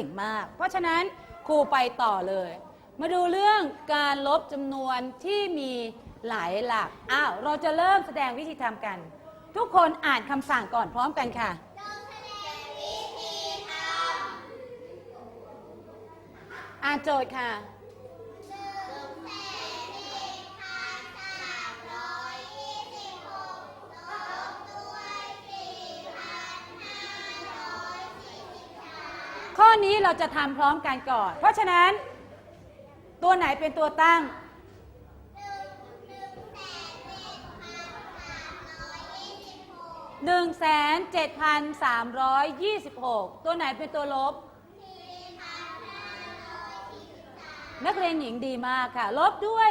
เรียนเก่งมาก เพราะฉะนั้นครูไปต่อเลย มาดูเรื่องการลบจำนวนที่มีหลายหลัก อ้าว เราจะเริ่มแสดงวิธีทำกัน ทุกคนอ่านคำสั่งก่อนพร้อมกันค่ะอ่านโจทย์ค่ะ นี้เราจะทำพร้อมกันก่อน เพราะฉะนั้น ตัวไหนเป็นตัวตั้งหนึ่งแสนเจ็ดพันสามร้อยยี่สิบหกตัวไหนเป็นตัวลบ นักเรียนหญิงดีมากค่ะ ลบด้วย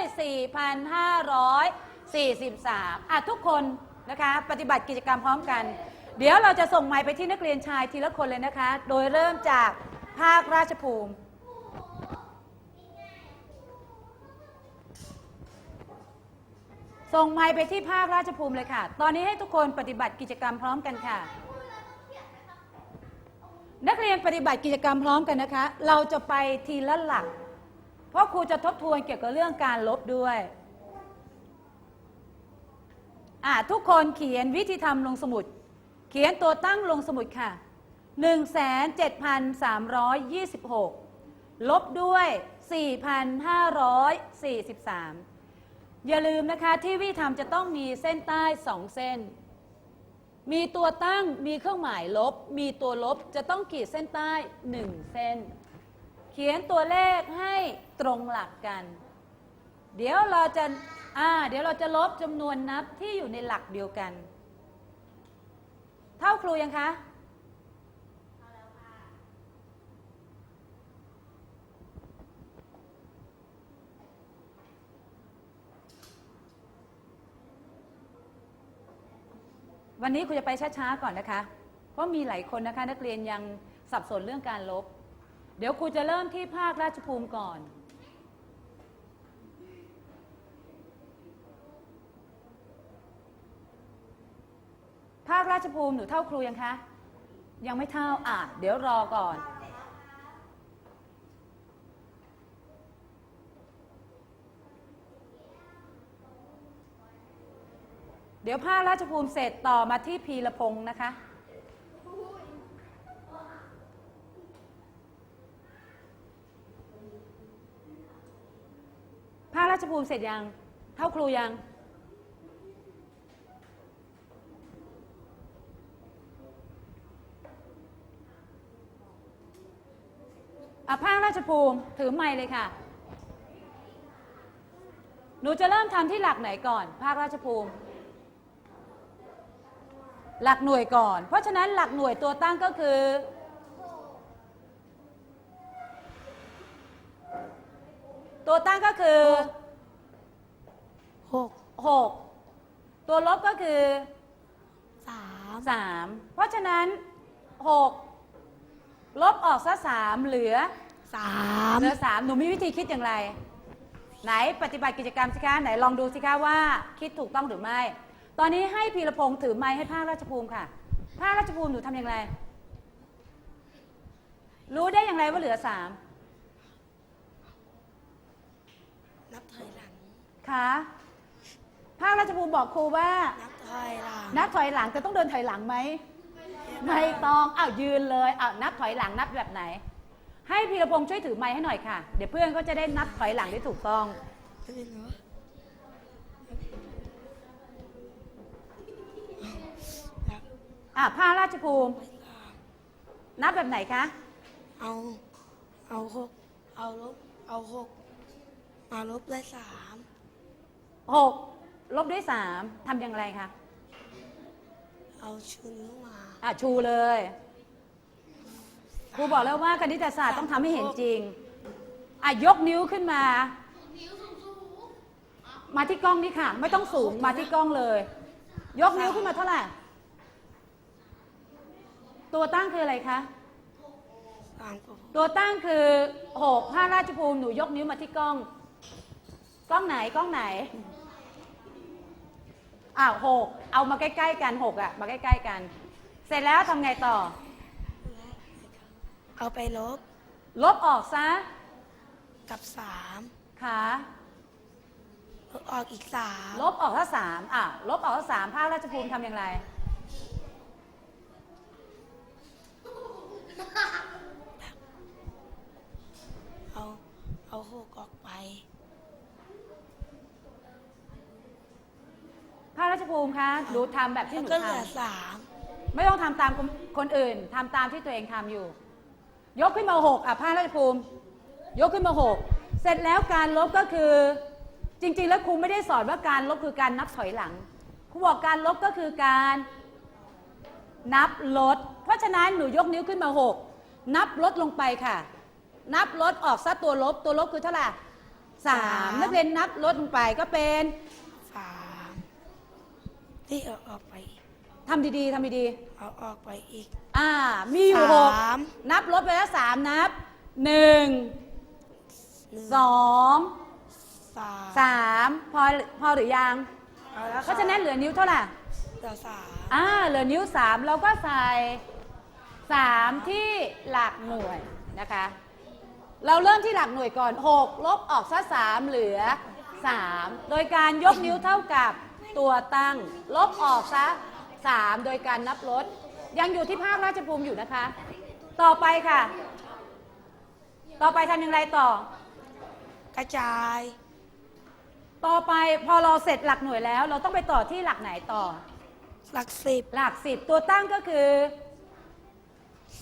4,543 อะทุกคนนะคะ ปฏิบัติกิจกรรมพร้อมกัน เดี๋ยวเราจะส่งไมค์ไปที่นักเรียนชายทีละคนเลยนะคะ โดยเริ่มจาก ภาคราชภูมิส่งไมค์ไปที่ภาคราชภูมิเลยค่ะ ตอนนี้ให้ทุกคนปฏิบัติกิจกรรมพร้อมกันค่ะ นักเรียนปฏิบัติกิจกรรมพร้อมกันนะคะ เราจะไปทีละหลัก เพราะครูจะทบทวนเกี่ยวกับเรื่องการลบด้วยอ่าทุกคนเขียนวิธีทำลงสมุด เขียนตัวตั้งลงสมุดค่ะ 17,326 ลบด้วย 4,543 อย่าลืมนะคะที่วิธีทำจะต้องมีเส้นใต้2เส้น มีตัวตั้งมีเครื่องหมายลบ มีตัวลบจะต้องขีดเส้นใต้1เส้น เขียนตัวเลขให้ตรงหลักกัน เดี๋ยวเราจะอ่าเดี๋ยวเราจะลบจำนวนนับที่อยู่ในหลักเดียวกัน เท่าครูยังคะ วันนี้ครูจะไปช้าๆก่อนนะคะ เพราะมีหลายคนนะคะนักเรียนยังสับสนเรื่องการลบ เดี๋ยวครูจะเริ่มที่ภาคราชภูมิก่อน ภาคราชภูมิหนูเท่าครูยังคะ ยังไม่เท่าอะเดี๋ยวรอก่อน ดี๋ยวภาคราชภูมิเสร็จต่อมาที่พีระพงศ์นะคะภาคราชภูมิเสร็จยัง เท่าครูยัง อะภาคราชภูมิถือไม้เลยค่ะ หนูจะเริ่มทำที่หลักไหนก่อน ภาคราชภูมิ หลักหน่วยก่อน เพราะฉะนั้นหลักหน่วยตัวตั้งก็คือ ตัวตั้งก็คือหก6ตัวลบก็คือสาม3เพราะฉะนั้น6ลบออกซะ3เหลือสามเหลือสามหนูมีวิธีคิดอย่างไร ไหนปฏิบัติกิจกรรมสิคะไหนลองดูสิคะว่าคิดถูกต้องหรือไม่ ตอนนี้ให้พีรพงศ์ถือไม้ให้ภาคราชภูมิค่ะ ภาคราชภูมิหนูทำอย่างไร รู้ได้อย่างไรว่าเหลือสามนับถอยหลังคะภาคราชภูมิบอกครูว่า นับถอยหลังนับถอยหลังจะต้องเดินถอยหลังไหมไม่ต้องอ้าวยืนเลยอ้าวนับถอยหลังนับแบบไหน ให้พีรพงศ์ช่วยถือไม้ให้หน่อยค่ะ เดี๋ยวเพื่อนก็จะได้นับถอยหลังได้ถูกต้องไม่เป็นไร อะผ้าราชภูมิ นับแบบไหนคะ เอา เอาหกเอาลบ เอาหกมาลบได้สามหกลบด้วยสามทำอย่างไรคะ เอาชุนเข้ามาอะชูเลย ครูบอกแล้วว่าคณิตศาสตร์ต้องทำให้เห็นจริง อะยกนิ้วขึ้นมา มาที่กล้องนี่ค่ะ ไม่ต้องสูงมาที่กล้องเลย ยกนิ้วขึ้นมาเท่าไหร่ ตัวตั้งคืออะไรคะ สามกับหกตัวตั้งคือหกผ้าราชภูมิหนูยกนิ้วมาที่กล้อง กล้องไหนกล้องไหนอ้าวหกเอามาใกล้ๆกันหกอะมาใกล้ๆกัน เสร็จแล้วทำไงต่อ เอาไปลบลบออกซะกับสามค่ะลบออกอีกสามลบออกถ้าสามอะลบออกถ้าสามภาคราชภูมิทำอย่างไร เอา เอาหกออกไปภาคราชภูมิคะหนูทำแบบที่หแล้วนูก็ทเหลือสามำไม่ต้องทำตามคนคนอื่นทำตามที่ตัวเองทำอยู่ ยกขึ้นมาหกอะภาคราชภูมิ ยกขึ้นมาหกเสร็จแล้วการลบก็คือ จริง ๆ แล้วครูไม่ได้สอนว่าการลบคือการนับถอยหลังครูบอกการลบก็คือการ นับลดเพ ราะฉะนั้นหนูยกนิ้วขึ้นมาหกนับลดลงไปค่ะ นับลดออกซะตัวลบ ตัวลบคือเท่าไหร่สามนักเรียนนับลดลงไปก็เป็นสามที่เอาออกไปอีกทำดีๆทำดีเอาออกไปอีก ๆอ่า มีอยู่หกสาม นับลดไปแล้วสามนับหนึ่งหนึ่งสองสามสามพอพอหรือยังเอาแล้วเพราะฉะนั้นเหลือนิ้วเท่าไหร่ เหลือสาม อ่า เหลือนิ้วสามเราก็ใส่ สามที่หลักหน่วยนะคะ เราเริ่มที่หลักหน่วยก่อนหกลบออกซะสามเหลือสามโดยการยกนิ้วเท่ากับตัวตั้ง ลบออกซะสามโดยการนับลด ยังอยู่ที่ภาคราชภูมิอยู่นะคะ ต่อไปค่ะ ต่อไปทำอย่างไรต่อ กระจาย ต่อไปพอเราเสร็จหลักหน่วยแล้ว เราต้องไปต่อที่หลักไหนต่อ หลักสิบหลักสิบตัวตั้งก็คือ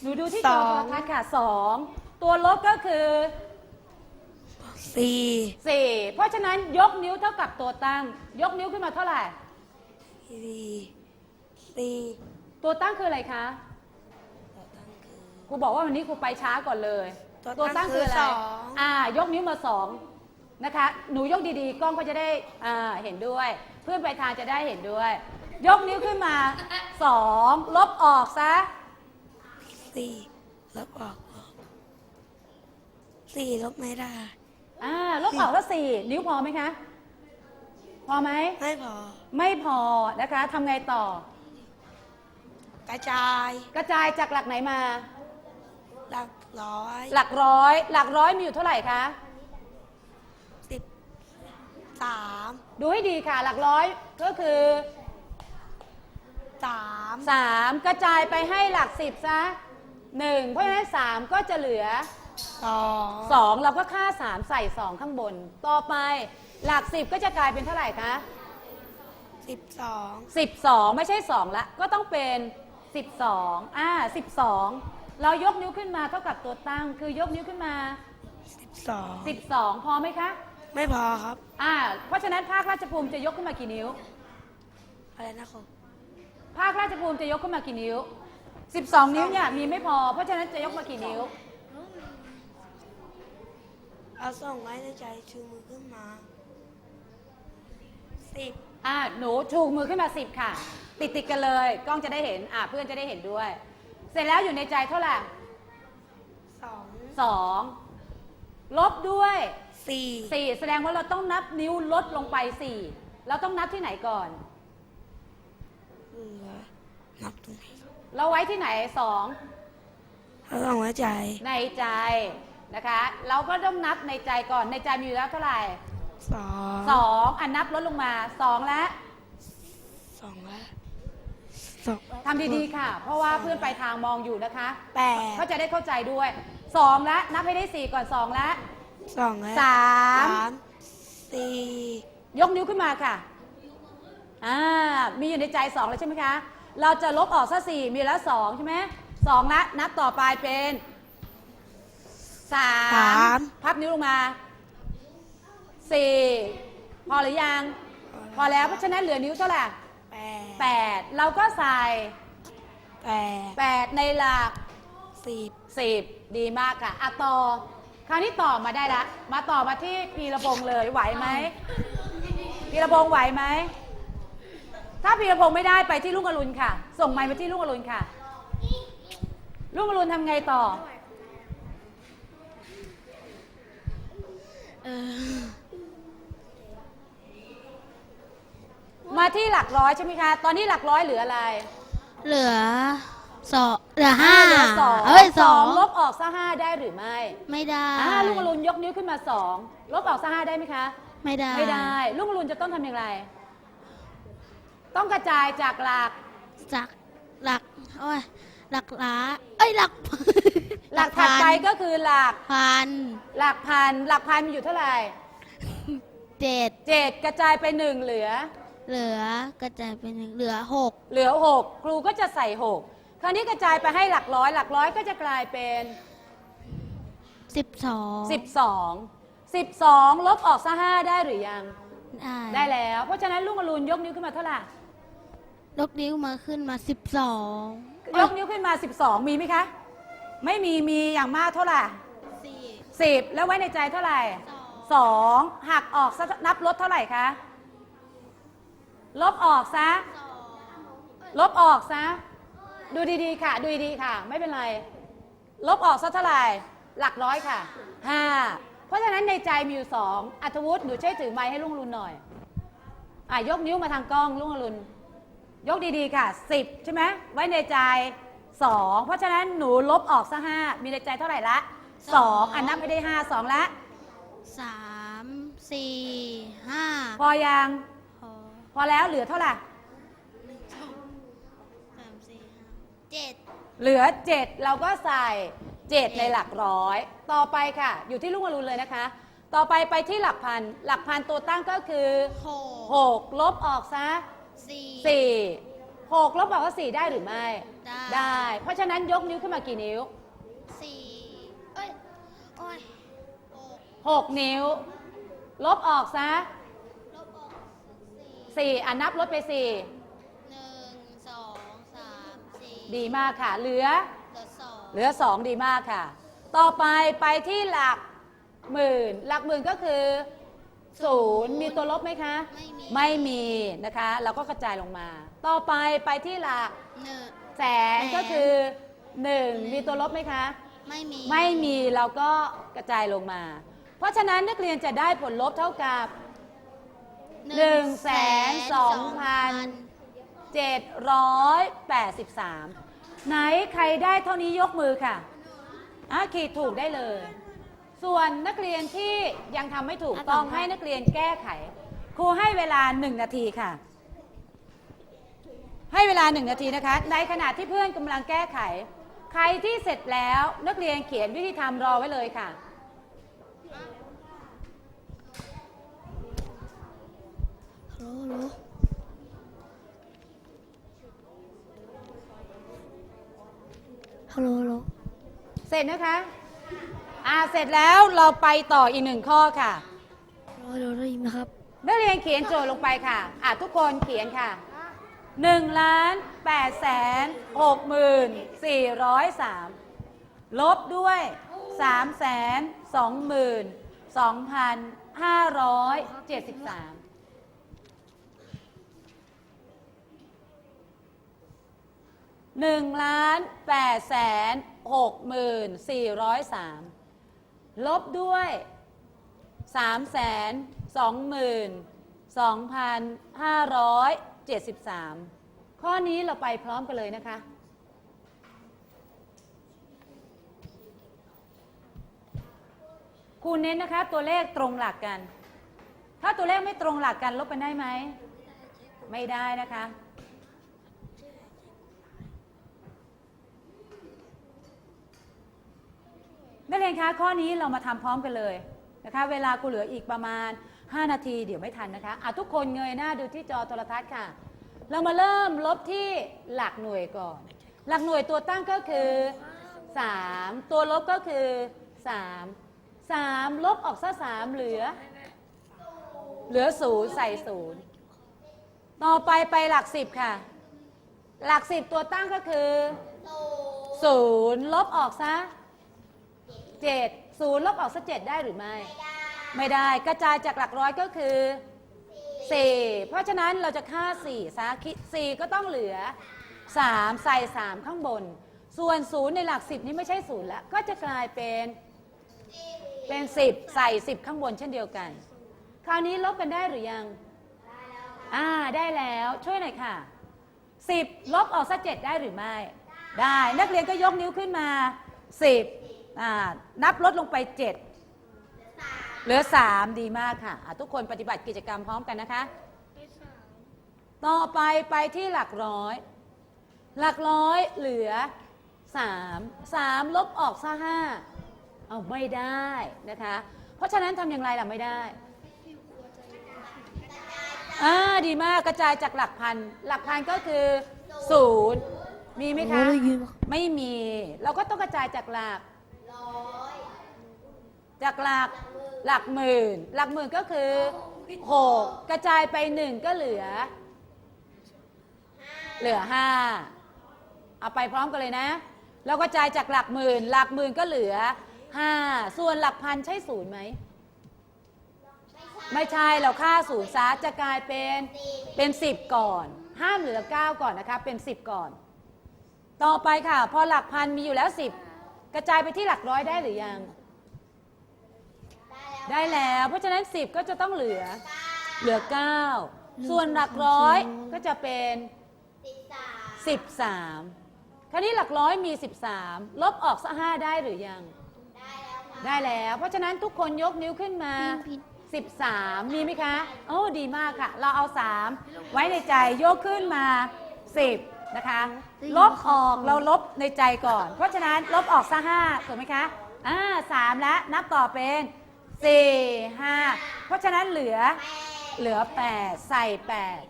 หนูดูที่จอสโทองรทัศน์ค่ะสองตัวลบก็คือ สี่สี่เพราะฉะนั้นยกนิ้วเท่ากับตัวตั้ง ยกนิ้วขึ้นมาเท่าไหร่ สี่สี่ตัวตั้งคืออะไรคะตัวตั้งคือ ครูบอกว่าวันนี้ครูไปช้าก่อนเลยตัวตั้งคืออะไรสอง อ่ายกนิ้วมาสองนะคะ หนูยกดีๆ กล้องก็จะได้อ่าเห็นด้วย เพื่อนไปทางจะได้เห็นด้วย ยกนิ้วขึ้นมาสองลบออกซะ สี่ลบออกออกสี่ลบไม่ได้ อ่าลบออกแล้วสี่นิ้วพอไหมคะ พอไหม ไม่พอ ไม่พอนะคะทำไงต่อ กระจาย กระจายจากหลักไหนมา หลักร้อย หลักร้อย หลักร้อยมีอยู่เท่าไหร่คะสิบสามดูให้ดีค่ะ หลักร้อยก็คือสาม3กระจายไปให้หลักสิบซะ หนึ่งเพราะฉะนั้น 3 ก็จะเหลือ สอง2 เราก็ค่า 3 ใส่ 2 ข้างบน ต่อไปหลัก 10 ก็จะกลายเป็นเท่าไหร่คะ สิบสอง12 ไม่ใช่ 2 ละ ก็ต้องเป็น 12 อ่า 12 เรายกนิ้วขึ้นมาเท่ากับตัวตั้ง คือยกนิ้วขึ้นมา สิบสอง12 พอไหมคะ ไม่พอครับ อ่า เพราะฉะนั้นภาคราชภูมิจะยกขึ้นมากี่นิ้ว อะไรนะครับภาคราชภูมิจะยกขึ้นมากี่นิ้ว 12 นิ้วเนี่ยมีไม่พอ เพราะฉะนั้นจะยกมากี่นิ้ว เอาส่งไว้ในใจชูมือขึ้นมาสิบอ่าหนูชูมือขึ้นมา10ค่ะ ติดติดๆกันเลย กล้องจะได้เห็นอ่าเพื่อนจะได้เห็นด้วย เสร็จแล้วอยู่ในใจเท่าไหร่สองสองลบด้วย สี่สี่แสดงว่าเราต้องนับนิ้วลดลงไปสี่เราต้องนับที่ไหนก่อน เหลือนับตรงนี้ครับ เราไว้ที่ไหนสองเอาส่งไว้ใจ ในใจนะคะ เราก็ต้องนับในใจก่อนในใจมีอยู่แล้วเท่าไหร่สองสองอันนับลดลงมาสองแล้วสองแล้วสองทำดีๆค่ะ เพราะว่าเพื่อนไปลายทางมองอยู่นะคะแปดเขาจะได้เข้าใจด้วยสองแล้วนับให้ได้สี่ก่อนสองแล้วสองแล้วสามมสี่ยกนิ้วขึ้นมาค่ะอ่ามีอยู่ในใจสองแล้วใช่ไหมคะ เราจะลบออกซะสี่มีแล้วสองใช่ไหมสองละนับต่อไปเป็นสามพับนิ้วลงมาสี่พอหรือยัง พอแล้วเพราะฉะนั้นเหลือนิ้วเท่าไหร่แปดแปดเราก็ใส่แปดแปดในหลัก สิบสิบดีมากค่ะอะต่อคราวนี้ต่อมาได้ละ มาต่อมาที่พีระพงษ์เลยไหวไหมพีระพงษ์ไหวไหม ถ้าพีระพงษ์ไม่ได้ไปที่ลุงอรุณค่ะ ส่งไมค์มาที่ลุงอรุณค่ะลุงอรุณทำไงต่อเออมาที่หลักร้อยใช่ไหมคะ ตอนนี้หลักร้อยเหลืออะไรเหลือสองเหลือห้าเหลือสองเอ้ยสองลบออกซะห้าได้หรือไม่ไม่ได้อ่าลุงอรุณยกนิ้วขึ้นมาสองลบออกซะห้าได้ไหมคะ ไม่ได้ ไม่ได้ลุงอรุณจะต้องทำอย่างไร ต้องกระจายจากหลัก จากหลักโอ้ยหลักล้าเอ้ยหลัก หลักถัดไปก็คือหลัก พันหลักพัน หลักพันมีอยู่เท่าไหร่เจ็ดเจ็ดกระจายไปหนึ่งเหลือ เหลือกระจายเป็นหนึ่งเหลือหกเหลือหกครูก็จะใส่หกคราวนี้กระจายไปให้หลักร้อย หลักร้อยก็จะกลายเป็นสิบสองสิบสองสิบสองลบออกซะห้าได้หรือยัง ได้ได้แล้ว เพราะฉะนั้นลุงอรุณยกนิ้วขึ้นมาเท่าไหร่ ยกนิ้วมาขึ้นมาสิบสองยกนิ้วขึ้นมา 12 มีไหมคะ ไม่มีมีอย่างมากเท่าไหร่สี่สิบแล้วไว้ในใจเท่าไหร่สองสองหักออกซะนับลดเท่าไหร่คะ ลบออกซะสองลบออกซะ ดูดีๆค่ะ ดูดีๆค่ะ ไม่เป็นไร ลบออกซะเท่าไหร่ หลักร้อยค่ะห้าเพราะฉะนั้นในใจมีอยู่สองอัธวุฒิหนูช่วยถือไม้ให้ลุงอรุณหน่อย อะยกนิ้วมาทางกล้องลุงอรุณ ยกดีๆค่ะสิบใช่ไหมไว้ในใจสองเพราะฉะนั้นหนูลบออกซะห้ามีในใจเท่าไหร่ละสองอันนับไม่ได้ห้าสองละสามสี่ห้าพอยังพอพอแล้วเหลือเท่าไหร่ หนึ่งสองสามสี่ห้าเจ็ดเหลือเจ็ดเราก็ใส่เจ็ดในหลักร้อย ต่อไปค่ะ อยู่ที่ลุงอรุณเลยนะคะ ต่อไปไปที่หลักพัน หลักพันตัวตั้งก็คือ หกหกลบออกซะ สี่ สี่หกลบออกซะสี่ได้หรือไม่ได้ได้ เพราะฉะนั้นยกนิ้วขึ้นมากี่นิ้วสี่เอ้ย โอ้ยหกหกนิ้ว ลบออกซะลบออกสี่สี่อันนับลดไปสี่หนึ่งสองสามสี่ดีมากค่ะ เหลือ เหลือสองเหลือสองดีมากค่ะ ต่อไปไปที่หลักหมื่น หลักหมื่นก็คือ ศูนย์มีตัวลบไหมคะ ไม่มีไม่มีนะคะ เราก็กระจายลงมา ต่อไปไปที่หลักหนึ่ง แสนก็คือหนึ่งมีตัวลบไหมคะ ไม่มี ไม่มีเราก็กระจายลงมา เพราะฉะนั้นนักเรียนจะได้ผลลบเท่ากับหนึ่งแสนสองพัน783 ไหนใครได้เท่านี้ยกมือค่ะอะขีดถูกได้เลย ส่วนนักเรียนที่ยังทำไม่ถูกต้องให้นักเรียนแก้ไข ครูให้เวลาหนึ่งนาทีค่ะ ให้เวลาหนึ่งนาทีนะคะ ในขณะที่เพื่อนกำลังแก้ไข ใครที่เสร็จแล้วนักเรียนเขียนวิธีทำรอไว้เลยค่ะ ฮัลโหลฮัลโหลฮัลโหลเสร็จนะคะ อ่าเสร็จแล้วเราไปต่ออีกหนึ่งข้อค่ะฮัลโหลได้ยินไหมครับนักเรียนเขียนโจทย์ลงไปค่ะอะทุกคนเขียนค่ะ1ล้าน8แสน6หมื่น403ลบด้วย3แสน2หมื่น2,573หนึ่งล้านแปดแสนหกหมื่นสี่ร้อยสามลบด้วยสามแสนสองหมื่นสองพันห้าร้อยเจ็ดสิบสาม ข้อนี้เราไปพร้อมกันเลยนะคะ ครูเน้นนะคะ ตัวเลขตรงหลักกัน ถ้าตัวเลขไม่ตรงหลักกันลบกันได้ไหม ไม่ได้นะคะ นักเรียนคะข้อนี้เรามาทำพร้อมกันเลยนะคะ เวลากูเหลืออีกประมาณ 5 นาที เดี๋ยวไม่ทันนะคะอะทุกคนเงยหน้าดูที่จอโทรทัศน์ค่ะ เรามาเริ่มลบที่หลักหน่วยก่อน หลักหน่วยตัวตั้งก็คือ 3 ตัวลบก็คือ 3 3 ลบออกซะ3เหลือ เหลือศูนย์ใส่ศูนย์ต่อไปไปหลัก10ค่ะ หลัก10ตัวตั้งก็คือศูนย์ลบออกซะ เจ็ดศูนย์ลบออกซะเจ็ดได้หรือไม่ ไม่ได้กระจายจากหลักร้อยก็คือสี่เพราะฉะนั้นเราจะค่าสี่ซะคิดสี่ก็ต้องเหลือสามใส่สามข้างบน ส่วนศูนย์ในหลักสิบนี้ไม่ใช่ศูนย์แล้วก็จะกลายเป็นเป็นสิบใส่สิบข้างบนเช่นเดียวกัน คราวนี้ลบกันได้หรือยัง อ่าได้แล้วช่วยหน่อยค่ะสิบลบออกซะเจ็ดได้หรือไม่ ได้นักเรียนก็ยกนิ้วขึ้นมาสิบ อ่านับลดลงไปเจ็ดเหลือสามดีมากค่ะอะ ทุกคนปฏิบัติกิจกรรมพร้อมกันนะคะ ต่อไปไปที่หลักร้อย หลักร้อยเหลือสามสามลบออกซะห้าเอาไม่ได้นะคะ เพราะฉะนั้นทำอย่างไรล่ะไม่ได้อ่าดีมากกระจายจากหลักพัน หลักพันก็คือศูนย์มีไหมคะโอ้ได้ยินปะไม่มี เราก็ต้องกระจายจากหลัก จากหลักหลักหมื่น หลักหมื่นก็คือหกกระจายไปหนึ่งก็เหลือ เหลือห้าเอาไปพร้อมกันเลยนะเรากระจายจากหลักหมื่น หลักหมื่นก็เหลือห้าส่วนหลักพันใช่ศูนย์ไหมไม่ใช่เราค่าศูนย์ซะจะกลายเป็นเป็นสิบก่อน ห้ามเหลือเก้าก่อนนะคะเป็นสิบก่อน ต่อไปค่ะ พอหลักพันมีอยู่แล้วสิบ ระจายไปที่หลักร้อยได้หรือยัง ได้แล้ว เพราะฉะนั้น 10 ก็จะต้องเหลือ เหลือ 9 ส่วนหลักร้อยก็จะเป็น 13 คราวนี้หลักร้อยมี 13 ลบออกสักห้าได้หรือยัง ได้แล้ว เพราะฉะนั้นทุกคนยกนิ้วขึ้นมา 13 มีไหมคะ โอ้ดีมากค่ะ เราเอา 3 ไว้ในใจยกขึ้นมา 10 นะคะ ลบออกเราลบในใจก่อน เพราะฉะนั้นลบออกซะห้าถูกไหมคะอ่าสามแล้วนับต่อเป็นสี่ห้าเพราะฉะนั้นเหลือเหลือแปดใส่แปด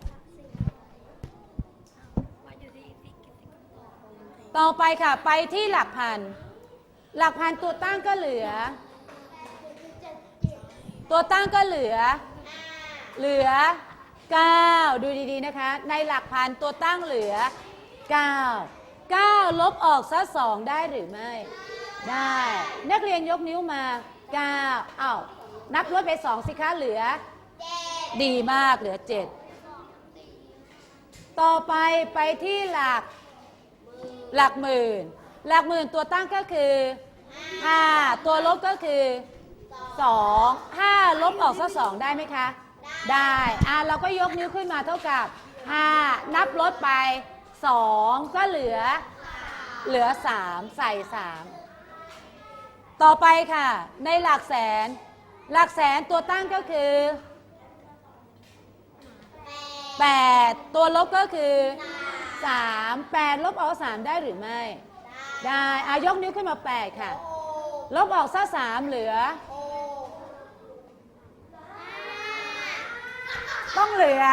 ต่อไปค่ะ ไปที่หลักพัน หลักพันตัวตั้งก็เหลือ ตัวตั้งก็เหลือ เหลือ 9 ดูดีๆนะคะ ในหลักพันตัวตั้งเหลือ 9 9 ลบออกซะ2ได้หรือไม่ ได้ นักเรียนยกนิ้วมา9อ้าวนับลดไป 2 สิคะเหลือ ดีมากเหลือ 7 ต่อไปไปที่หลัก หลักหมื่น หลักหมื่นตัวตั้งก็คือ 5 ตัวลบก็คือ 2 5 ลบออกซะ2ได้ไหมคะ ได้ อะเราก็ยกนิ้วขึ้นมาเท่ากับ 5 นับลดไป 2ก็เหลือ เหลือ3ใส่3ต่อไปค่ะ ในหลักแสน หลักแสนตัวตั้งก็คือ8ตัวลบก็คือ3 8ลบออก3ได้หรือไม่ ได้อายกนิ้วขึ้นมา8ค่ะ ลบออกซะ3เหลือ ต้องเหลือ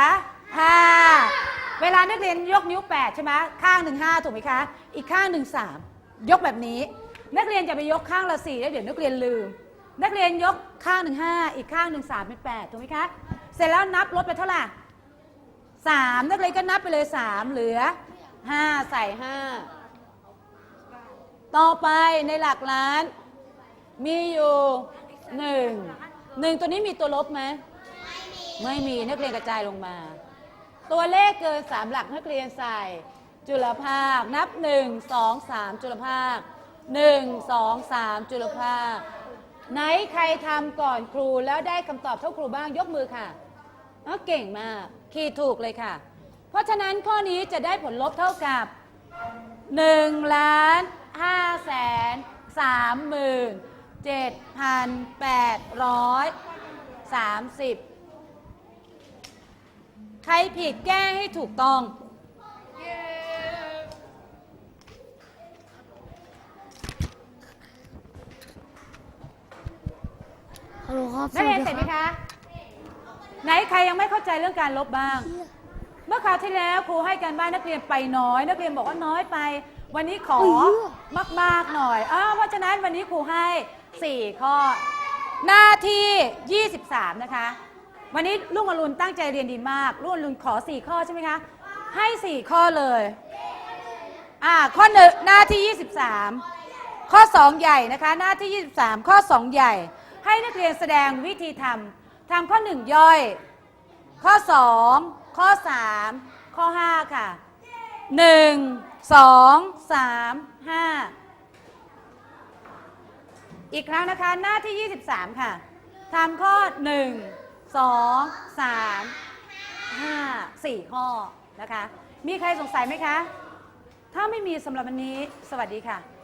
5 เวลานักเรียนยกนิ้ว 8 ใช่ไหมข้างหนึ่ง5ถูกไหมคะ อีกข้างหนึ่ง3ยกแบบนี้ นักเรียนจะไปยกข้างละ4แล้วเดี๋ยวนักเรียนลืม นักเรียนยกข้างหนึ่ง5อีกข้างหนึ่ง3เป็น8ถูกไหมคะ เสร็จแล้วนับลดไปเท่าไหร่สามนักเรียนก็นับไปเลยสามเหลือห้าใส่ห้าต่อไปในหลักล้าน มีอยู่หนึ่งหนึ่งตัวนี้มีตัวลบไหมไม่มีนักเรียนกระจายลงมา ตัวเลขเกินสามหลักนักเรียนใส่ จุลภาค นับหนึ่งสองสามจุลภาคหนึ่งสองสามจุลภาค ไหนใครทำก่อนครูแล้วได้คำตอบเท่าครูบ้างยกมือค่ะอ๋อเก่งมากขีดถูกเลยค่ะ เพราะฉะนั้นข้อนี้จะได้ผลลบเท่ากับ1ล้าน5แสน3 หมื่น7พัน830 ใครผิดแก้ให้ถูกต้อง ฮัลโหลครับนักเรียนเสร็จไหมคะ ไหนใครยังไม่เข้าใจเรื่องการลบบ้าง เมื่อคราวที่แล้วครูให้การบ้านนักเรียนไปน้อย นักเรียนบอกว่าน้อยไป วันนี้ขอมากๆหน่อยอ้าวเพราะฉะนั้นวันนี้ครูให้ 4 ข้อ หน้าที่ 23 นะคะ วันนี้ลุงอรุณตั้งใจเรียนดีมากลุงอรุณขอ 4 ข้อใช่ไหมคะ ให้ 4 ข้อเลย อ่า ข้อหนึ่งหน้าที่ 23 ข้อ 2 ใหญ่นะคะ หน้าที่ 23 ข้อ 2 ใหญ่ ให้นักเรียนแสดงวิธีทำทำข้อ 1 ย่อย ข้อ 2 ข้อ 3 ข้อ 5 ค่ะ 1 2 3 5อีกครั้งนะคะหน้าที่ 23 ค่ะทำข้อ 1 2 3 5 4 ข้อนะคะ มีใครสงสัยไหมคะ ถ้าไม่มีสำหรับวันนี้ สวัสดีค่ะ